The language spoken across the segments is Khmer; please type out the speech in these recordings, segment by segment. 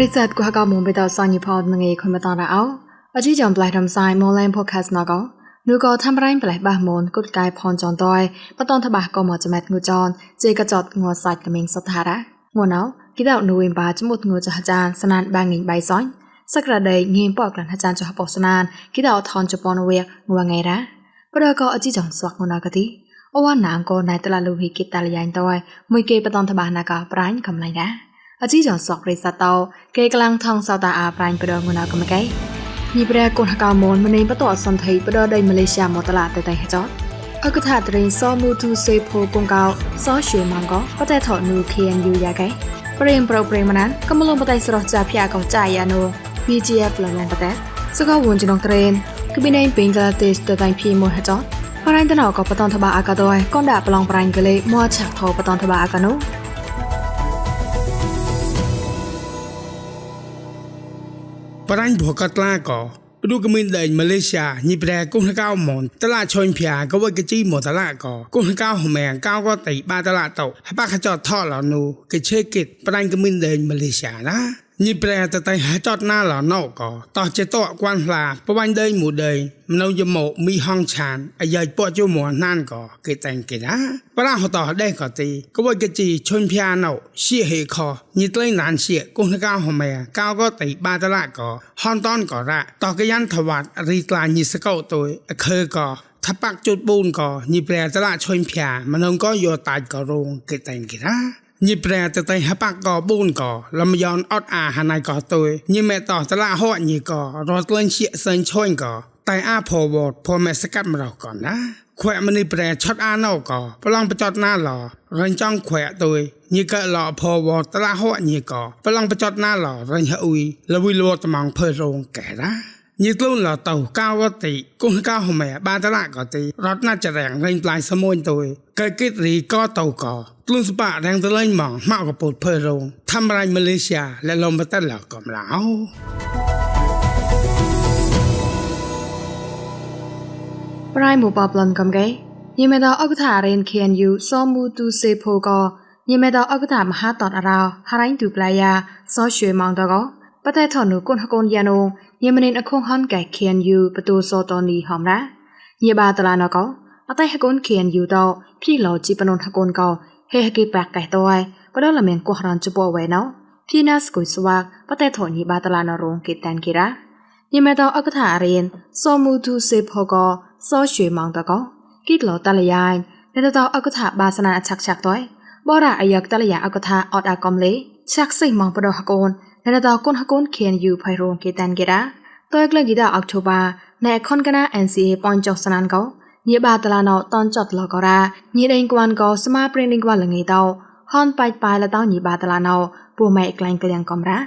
រិស័តគះកោមុំបេតសាញីផោមងេខមតរអោអជីចំប្លៃធំសៃមូលែនផូខាសណកោនូកោធ្វើរៃប្លេះបះមូនគុតកាយផនចនតយបតនថាបះកោមកចមែតងូចនជេកចតងួសាច់កមិងសថារាងួនអោគិតអនុវិមបាចមុតងូចចានស្នានបាងិញបៃសាញ់សក្តាដេងៀមបកលនចានចហបស្នានគិតអថនជប៉ុនវេងួងៃរ៉ាប្រកោអជីចំស្វាក់ងណកទីអូវ៉ាណាងកោណៃតឡាលូវិគិតតលយ៉ៃតយមួយកេបតនថាបះណកោប្រាញ់កំឡៃរ៉ា အကြီးซอกเင်ဆော့ခရိစတောကေကาန်ထောင်ဆောက်တာအပိုင်းပဒငနာကမကဲมีเปรากฏการมอนมันในประตอสันไทยปดอได้มาเลเซียมอตลาแต่แต่จอดอากาศตรีนซอมูทูเซโพกงกาวซอเฉยมังก็ปะแต่ถอดนูเคียนอยู่ยาไกเปรมเปรเปรมานั้นก็มาลงประแต่สรจาพิยาของจ่ายาโนบีจีเอลงประแต่สกาวนจนองเทรนก็บินใเป็นกาเตสแต่แต่พีมอจอดพรันตนอก็ปตอนทบาอากาดอยก้อนดาปลองปรายก็เลยมัวฉักทอปตอนทบาอากาโน ปรังผัวกัตลาก่อดูกมินเดินมาเลเซียญีแปรกุ้งก้าวมอนตลาดชนพียก็ว่ากจี้หมดตลาดก่อกุ้งก้าวแมงก้าวก็ติบ้าตลาดตกให้ป้าขจอดท่อหลอนูกเชกิดปรังกมินเดินมาเลเซียนะ นี่แปลแต่แต่หาจอดหน้าหล่อนอกก็ต่อเจตัวกวนลาปวันเดยหมู่เดยมนยมมีห้องชานอายายปอจูหมอนั่นก็เกแต่งเกนะปราหต่อได้ก็ตีก็ว่ากจีชนพิานเอาเสียเหคอนี่เตยนานเสียกุนก้าวหอมแม่ก้าวก็ตีบาตละก็ฮอนตอนก็ระต่อก็ยันถวัดรีตลาญิสเก้าตัวเคยก็ถ้าปักจุดบูนก็นี่แปลตละชนพิามนงก็โยตายก็รงเกต่งเกนะ ញីប្រែតតៃហបាក់ក៏បូនក៏លំយ៉នអត់អាហណៃក៏តុយញីមេតោតឡាហោញីក៏រត់លេងជាសិនឆុញក៏តែអាផវតផមេសកាត់មករកក៏ណាខ្វែមនីប្រែឆត់អាណោក៏ប្រឡងបចតណាឡរញចង់ខ្វែតុយញីក៏ឡផវតឡាហោញីក៏ប្រឡងបចតណាឡរញហអ៊ុយលវីលវតម៉ងភើរងកែណាញីក្លូនឡតៅកៅវតិគុនកៅហមែបាតឡាក៏ទីរត់ណាចរាំងរែងផ្លាយសមួយតុយកែគិតរីក៏តៅក៏ กลุ่มสปะแรงตะเลยมองมากกับปวดเพลรงทำไรมาเลเซียและลมมาตัดหลักกับเราปลายหมู่ปอบลมกำไกยิมเดาอักถาเรียนเคียนยูซอมูตูเซโพกอยิมเดาอักถามหาตอดอราวฮารันดูปลายาซอช่วยมองตะกอปะแต่ถอนูกุนฮกนยานงยิมเนนอคงฮอนไก่เคียนยูประตูโซตอนีหอมนะยิบาตลานอกอအတိုက်ဟကွန် KNU တော့ပြည်လောကြီးပနုံထကွန်ကော ហេហគីបាក់កែតយក៏ដល់លមែនគោះរនជបវៃណោភីណាស្គុយស្វាក់បតែធនីបាតឡានរងគេតានគីរ៉ាញិមេតអកថារៀនសូមូទូសេផកសោជួយម៉ងតកោគីតឡតលយ៉ាញនៅតអកថាបាសនាឆាក់ឆាក់តយបរ៉ាអាយកតលយ៉ាអកថាអត់អាកំលេឆាក់សៃម៉ងបដោះកូននៅតកូនហកូនខៀនយូផៃរងគេតានគីរ៉ាតយក្លងគីតាអកតូបាណែខុនកណា NCA ប៉នចុះសណានកោ ញីបាតឡាណោតនចតលករ៉ាញីដេងគួនកោស្មាព្រិនដេងគួនលងៃតោហនបាច់បាយលតោញីបាតឡាណោពូម៉ែក្លែងក្លៀងកំរ៉ា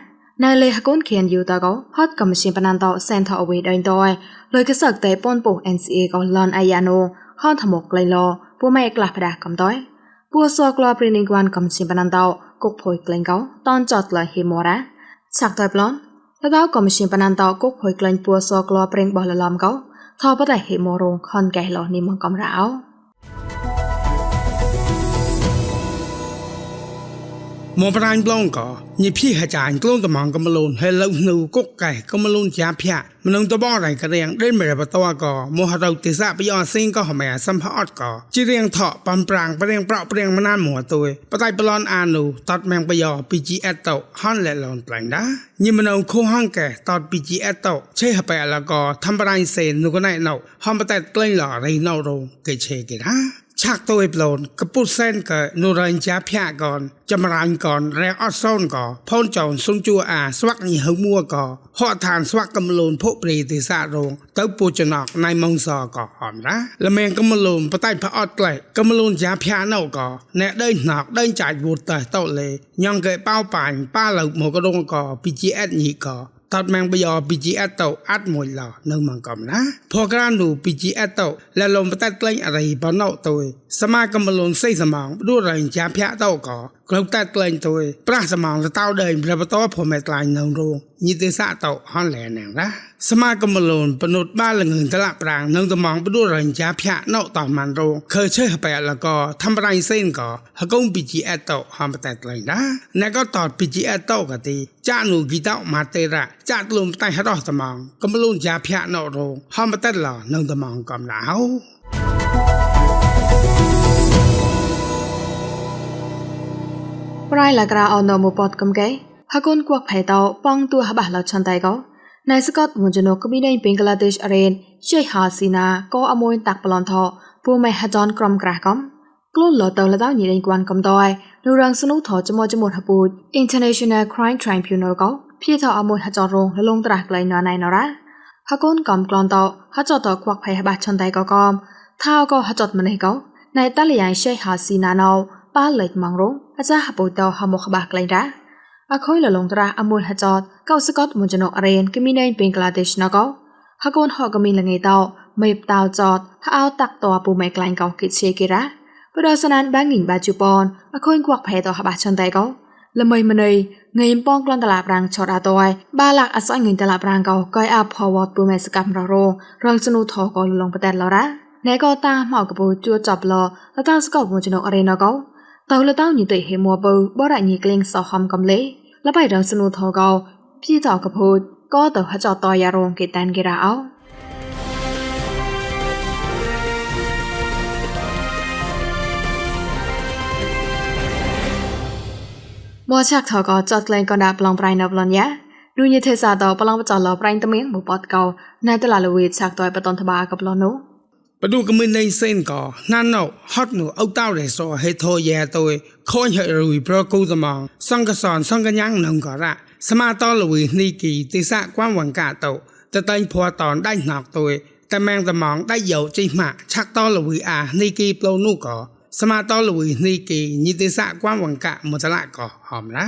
ណៃលេហកូនខៀនយូតកោហតកំសិបណានតោសែនថោអវេដេងតោលុយកសកតេប៉ុនពុ NCA កោលនអាយ៉ាណូហនធមកក្លែងឡោពូម៉ែក្លះផ្ដាកំតោពូសោក្លោព្រិនដេងគួនកំសិបណានតោគុកភុយក្លែងកោតនចតលហេមរ៉ាឆាក់តៃប្លន់លកោកំសិបណានតោគុកភុយក្លែងពូសោក្លោព្រិនបោះលឡំកោ ทอปะไตเฮโมรงคอนไกลอนิมองกำราว มปรานปลงกอนี่พี่หาจานกล้องตะมองกำมลให้เราหนูกกไก่กำมลูนจ้าพยะมันงตะบ้อไรกระเรียงเล่นไมด้ประตัวก็โมหะเราติสะไปยอนซิงก็หอมแอสัมภอดกอจีเรียงเถาะปัมปรางปเรียงเปราะเปรียงมานานหมัวตัวปะไตปลอนอานูตัดแมงไปยอปีจีเอตโตฮอนและหลอนแปลงด้ายิมันเอาโคห้องแก่ตอดปีจีเอตโตใช่หะไปแล้วกอทำปรายเซนหนูก็ไหนเนาหอมปะไตเกล้งหล่อไรเนาโรงเกเชเกิดา ឆាក់ទៅឯប្លូនកពុសែនក៏នូរញ្ជាភៈកនចម្រាញ់កនរែអត់សូនក៏ផូនចောင်းសុងជួអាស្វាក់ញីហឹមួក៏ហកឋានស្វាក់កំលូនភុព្រីទេសៈរងទៅពូចណកណៃម៉ងសក៏អមណាលមែងកំលូនបតៃផអត់ក្លែកំលូនជាភៈណៅក៏អ្នកដេញណកដេញចាច់វូតតែតោលេញ៉ងកែប៉ៅប៉ាញ់ប៉ាឡៅមកក៏រងក៏ PGS ញីក៏ តតម៉ងបយ PGS ទៅអាត់មួយឡនៅម៉ងកំណាផក្រាននូ PGS ទៅលលំបតក្លែងអរិបណោទៅសមាកំលុនសៃសមងឌូរៃជាភៈទៅក៏ ក្លូវតែក្លែងទួយប្រាស់សមងទៅតៅដេញប្របតភមេក្លាញ់នៅរោងញីទេសៈតោហនលែណាំងណាសមាគមលូនបនុតបាលងឿនតឡាប្រាំងនៅតំងបដូររញ្ចាភៈណោតោម៉ាន់រោខើឆេះបែលកធម្មរៃសេនក៏ហកុង PGS តោហំបតែក្លែងណាណែក៏តត PGS តោកទីចានុគីតោម៉ាតេរៈចាក់លុំតៃហរោះតំងកំលូនចាភៈណោរោហំបតែឡនៅតំងកំណៅ ប្រៃឡាក្រាអនមពតកំកេហកូនគួកផៃតោប៉ងទួហបះឡឆនតៃកោណៃស្កតមុនជណូកមីដៃបេងក្លាទេសអរេនជេហាស៊ីណាកោអមួយតាក់ប្លន់ថោពូម៉ៃហដនក្រមក្រាស់កំក្លូនលតលតោញីដេងគួនកំតយនូរងសនុថោចមចមហពូត International Crime Tribunal កោភៀថោអមួយហចរងលលងត្រាស់ក្លៃណណៃណរ៉ាហកូនកំក្លនតោហចតគួកផៃហបះឆនតៃកោកំថាកោហចតម្នេះកោណៃតលយ៉ាងជេហាស៊ីណាណោ ប៉ាលេចម៉ងរងអាចាហបូតោហមកបាក់ក្លែងរ៉ាអខុយលលងត្រាអមូលហចតកោសកតមុនចណុករៀនគមីណៃពេងក្លាទេសណកោហកូនហកមីលងៃតោមេបតោចតហៅតាក់តោពូមេក្លែងកោគិជាគេរ៉ាបរសណានបាងិញបាជប៉ុនអខុយគួកផែតោហបាចន្តៃកោល្មៃមណៃងៃប៉ងក្លនតឡាប្រាំងឆតអាតយបាឡាក់អសាញ់ងៃតឡាប្រាំងកោកៃអាផវតពូមេសកម្មររងរងសនុថកោលលងបតែលរ៉ាណែកោតាមកបូជួចប់លតតាស្កោមុនចណុករៀនកោ តោលតោញីតេហេមួបបរញីក្លេងសោហំកំលេលបៃរងសនុថកោភីតោកពូតក៏ទៅហចតយ៉ារងគេតានគេរ៉ោមកឆាក់ថកោចតក្លែងកណ្ដាប្លងប្រៃណប្លនយ៉ានូញទេសាតោប្លងបចលប្រៃតមៀងមពតកោណៃតឡាលវីឆាក់តយបតនតបាកប្លននោះ បដុកមិននៃសេនក៏ណានណោហត់នោះអុតតោរេសហេធោយ៉ែតយខូនហេរុយប្រកូသမងសង្កសនសង្កញាំងនងក៏រ៉សមាតលវីនីគីទេសៈគួងវង្កាតោតតែងភ័វតនដៃណកតយតែម៉ែងតំងដៃយោជីម៉ាឆាក់តលវីអានីគីប្លូនោះក៏សមាតលវីនីគីញីទេសៈគួងវង្កាមតលក៏ហមណា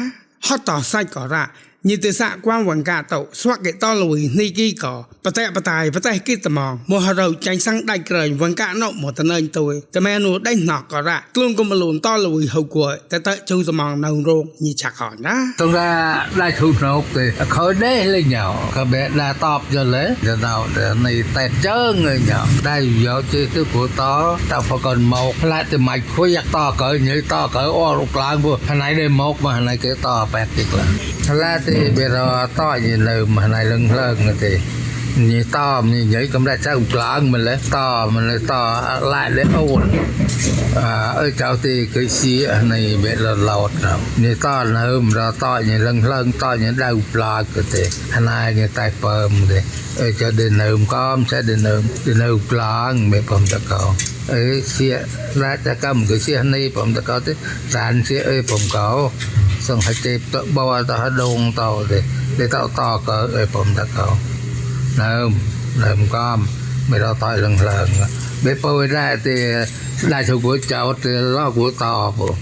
ហត់តសាច់ក៏រ៉ như từ xạ quan quảng cả tàu, xoát cái to lùi, ni kỳ cỏ, bà tè bà tài, bà tè kỳ tà mò. Mùa hà rầu tránh sang đại trời quảng cả nộ một tà nơi tôi tà mẹ nụ đánh nọ có ra, luôn có một lùn to lùi hậu của. Tà tệ chú tà mò nâu rôn như chạc hòn đó tôi ra, đại thu nộp thì khởi đế lên nhỏ cả bé đã tọp cho lễ, giờ nào này tè chớ người nhỏ. Đây giờ chứ tư của to tao phải còn một lại từ mạch khối giặc to cỡ như to cỡ ô lục lang vừa hồi nãy một mà, hồi nãy kia to bẹt kịch là. Là thì ទេវារអត់តយនៅម្នៃលឹងភ្លើងទេ นี่ต่อมันใหญ่กำไรเจ้ากลางมันเลยต่อมันเลยต่อลายเลยอ้วนอ่าเอ้ยเจ้าตีเคยเสียในเบ็ดเราเรานี่ต่อเนิ่มเราต่อเนี่ยเลิงเลิงต่อเนี่ยได้ปลาก็เตะทนายเนี่ยตายเปิมเลยเอ้ยจะเดินเนิ่มก้อมใช้เดินเนิ่มเดินเนิ่มกลางไม่พร้อมจะเก่าเอ้ยเสียราชกรรมก็เสียนี่ผมจะเก่าที่สารเสียเอ้ยผมเก่าส่งให้เจ็บตัวบ่าวตาดงเต่าเลยเลยเต่าต่อก็เอ้ยผมจะเก่า nơm nơm com mày đó tay lần lần mấy bôi ra thì lại thuộc của cháu thì lo của to bộ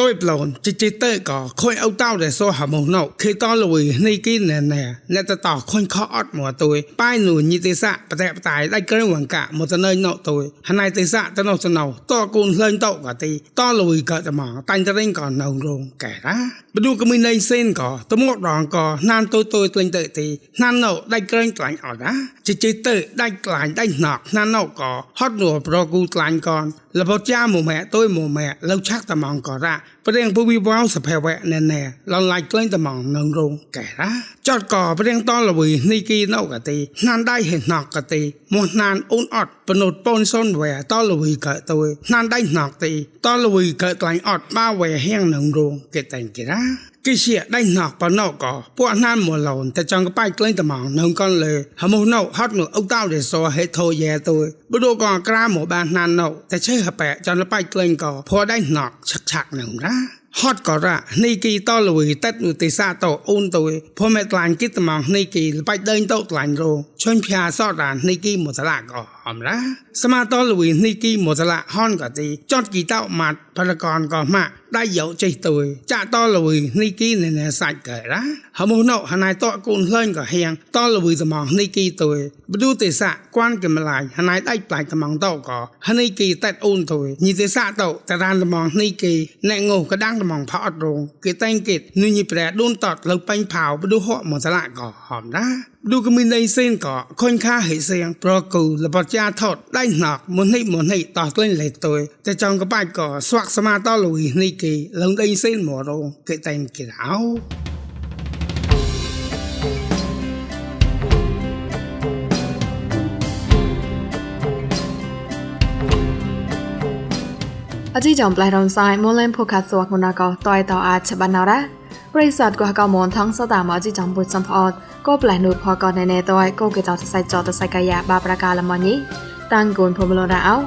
tôi plon chỉ chỉ tới có khôi âu tao để so hàm mông nậu khi to lùi này kia nè nè nè ta tỏ khôi khó ọt mùa tôi pai nụ như tê xạ bà tẹp tài đây cơ hoàng cả một tờ nơi nậu tôi hắn này tê xạ tao nậu tao nậu to côn lên tậu cả tì to lùi cỡ tao mỏ tanh tao lên còn nậu rồng kẻ đó bà đu cái mình đây sen có tôi một đòn có nan tôi tôi lên tự tì nan nậu đây cơ lạnh ở đó chỉ chỉ tự đây lạnh đây nọt nan nậu có hót nùa pro gu lạnh còn là bố cha mù mẹ tôi mù mẹ lâu chắc tao mong có ra ប្រេងពុវិវោសភវៈណែណែឡឡៃក្លែងតំងនឹងរងកែរ៉ាចតកប្រេងតលវីនីគីនៅកទីណានដៃហេណកកទីមកណានអូនអត់បនុតពនសុនវែតលវីកទៅណានដៃណកទីតលវីកក្លែងអត់បាវែហៀងនឹងរងកេតែងគេរ៉ា គេជាដៃណកបណកកពួកណានមលនតែចង់កបៃក្លែងតំងនឹងកនលើហមនៅហត់នៅអុតោទេសហេថូយ៉ែទៅបដូកក្រាមកបានណាននៅតែឆេះបែចង់បៃក្លែងកភ័ដៃណកឆាក់ឆាក់នឹងរ៉ា hot có ra ni kỳ to lùi tết nu tì sa to ôn tôi phô mẹ tlan kít tầm ni kỳ bạch đơn to tlan rô chôn pia so ra ni kỳ một là có hòm ra sama to lùi ni kỳ một là hon cả tì chót kỳ tao mặt កលកនក៏ម៉ាក់ដៃយកចេះទួយចាក់តលវីនេះគីនៅនៅសាច់កែរ៉ាហមុណោហណៃតកូនលេងក៏ហៀងតលវីត្មងនេះគីទួយបឌូទេសៈគួនកំឡាយហណៃដៃផ្លាយត្មងតក៏ហនេះគីតែតអូនទួយញីទេសៈតតរានត្មងនេះគីណែងោកដាំងត្មងផអត់រងគេតែងគិតនុញីប្រែដូនតតលើបាញ់ផៅបឌូហក់មកតឡាក៏ហមណាឌូក៏មាននៃសេនក៏ខុញខាហេសៀងប្រគូលបជាថតដៃណកមុននេះមុននេះតក្លែងលេទួយតែចង់ក៏បាច់ក៏ស្វាក់សមាតលវីនេះគីលងដេញសេនមករងគេតែងគិតអោ អជីចំប្លៃរំសាយមូលិនភូខាសវកមុនកោតយតអាចឆបានណរ៉ា ပရိသတ်ကကမွန်သန်းစတာမကြီးချံပုတ်စံဖတ်ကိုပလန်နုဖော်ကနနေတော့ကိုကေတောက်ဆိုင်ကြောက်ဆိုင်ကရဘာပရကလမနီတန်ကွန်ဖမလနာအောင်